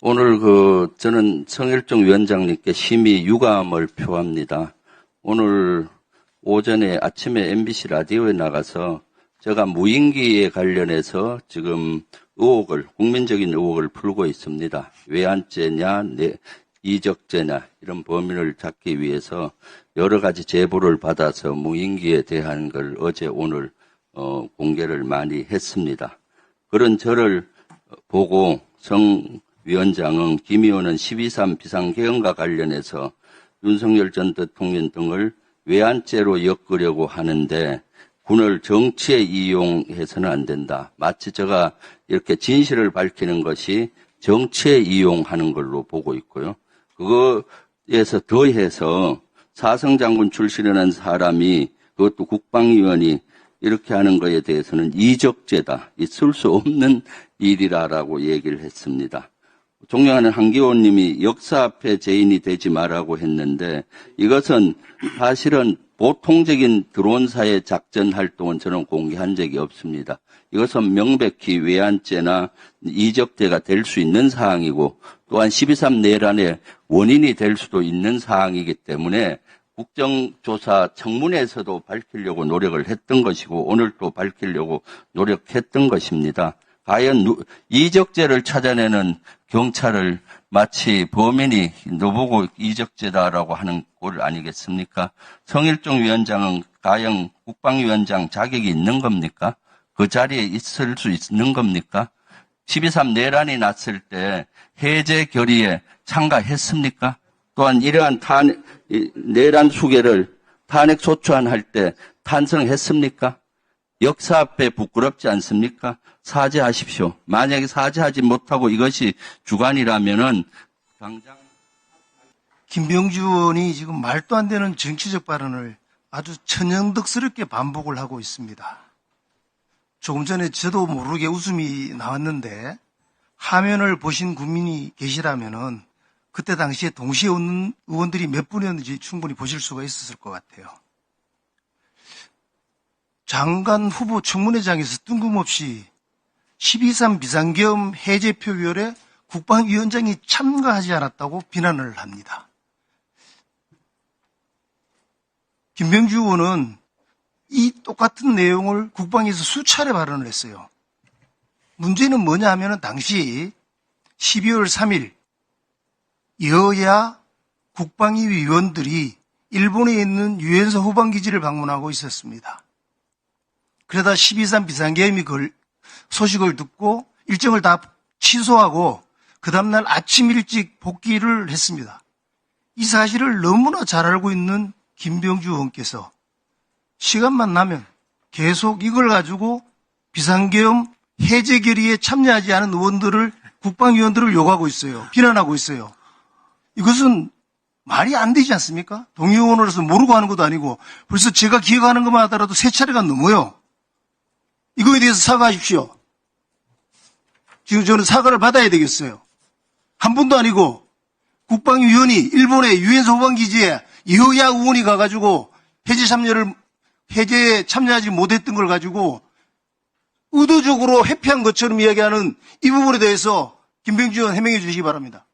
오늘 그 저는 성일종 위원장님께 심히 유감을 표합니다. 오늘 오전에 아침에 MBC 라디오에 나가서 제가 무인기에 관련해서 지금 의혹을 국민적인 의혹을 풀고 있습니다. 외환죄냐 내- 이적죄냐 이런 범인을 잡기 위해서 여러 가지 제보를 받아서 무인기에 대한 걸 어제 오늘 어, 공개를 많이 했습니다. 그런 저를 보고 성 위원장은 김 의원은 12.3 비상계엄과 관련해서 윤석열 전 대통령 등을 외환죄로 엮으려고 하는데 군을 정치에 이용해서는 안 된다. 마치 제가 이렇게 진실을 밝히는 것이 정치에 이용하는 걸로 보고 있고요. 그거에서 더해서 사성 장군 출신이라는 사람이 그것도 국방위원이 이렇게 하는 것에 대해서는 이적죄다. 있을 수 없는 일이라라고 얘기를 했습니다. 존경하는 한기호 님이 역사 앞에 죄인이 되지 말라고 했는데 이것은 사실은 보통적인 드론사의 작전 활동은 저는 공개한 적이 없습니다. 이것은 명백히 외환죄나 이적죄가 될 수 있는 사항이고 또한 12.3 내란의 원인이 될 수도 있는 사항이기 때문에 국정조사 청문회에서도 밝히려고 노력을 했던 것이고 오늘 또 밝히려고 노력했던 것입니다. 누- 이적죄를 찾아내는 경찰을 마치 범인이 너보고 이적죄다라고 하는 꼴 아니겠습니까? 성일종 위원장은 과연 국방위원장 자격이 있는 겁니까? 그 자리에 있을 수 있는 겁니까? 12.3 내란이 났을 때 해제 결의에 참가했습니까? 또한 이러한 탄, 이 내란 수계를 탄핵 소추안할 때 탄성했습니까? 역사 앞에 부끄럽지 않습니까? 사죄하십시오. 만약에 사죄하지 못하고 이것이 주관이라면은 당장 김병주 의원이 지금 말도 안 되는 정치적 발언을 아주 천연덕스럽게 반복을 하고 있습니다. 조금 전에 저도 모르게 웃음이 나왔는데 화면을 보신 국민이 계시라면은 그때 당시에 동시에 웃는 의원들이 몇 분이었는지 충분히 보실 수가 있었을 것 같아요. 장관 후보 청문회장에서 뜬금없이 12.3 비상계엄 해제 표결에 국방위원장이 참가하지 않았다고 비난을 합니다. 김병주 의원은 이 똑같은 내용을 국방에서 수차례 발언을 했어요. 문제는 뭐냐 하면은 당시 12월 3일 여야 국방위 위원들이 일본에 있는 유엔서 후방기지를 방문하고 있었습니다. 그러다 12.3 비상계엄이 걸, 소식을 듣고 일정을 다 취소하고 그 다음날 아침 일찍 복귀를 했습니다. 이 사실을 너무나 잘 알고 있는 김병주 의원께서 시간만 나면 계속 이걸 가지고 비상계엄 해제 결의에 참여하지 않은 의원들을 국방위원들을 욕하고 있어요. 비난하고 있어요. 이것은 말이 안 되지 않습니까? 동의원으로서 모르고 하는 것도 아니고 벌써 제가 기억하는 것만 하더라도 세 차례가 넘어요. 이거에 대해서 사과하십시오. 지금 저는 사과를 받아야 되겠어요. 한 분도 아니고 국방위원이 일본의 유엔서 후방기지에 여야 의원이 가가지고 해제 참여를 해제에 참여하지 못했던 걸 가지고 의도적으로 회피한 것처럼 이야기하는 이 부분에 대해서 김병주 의원 해명해 주시기 바랍니다.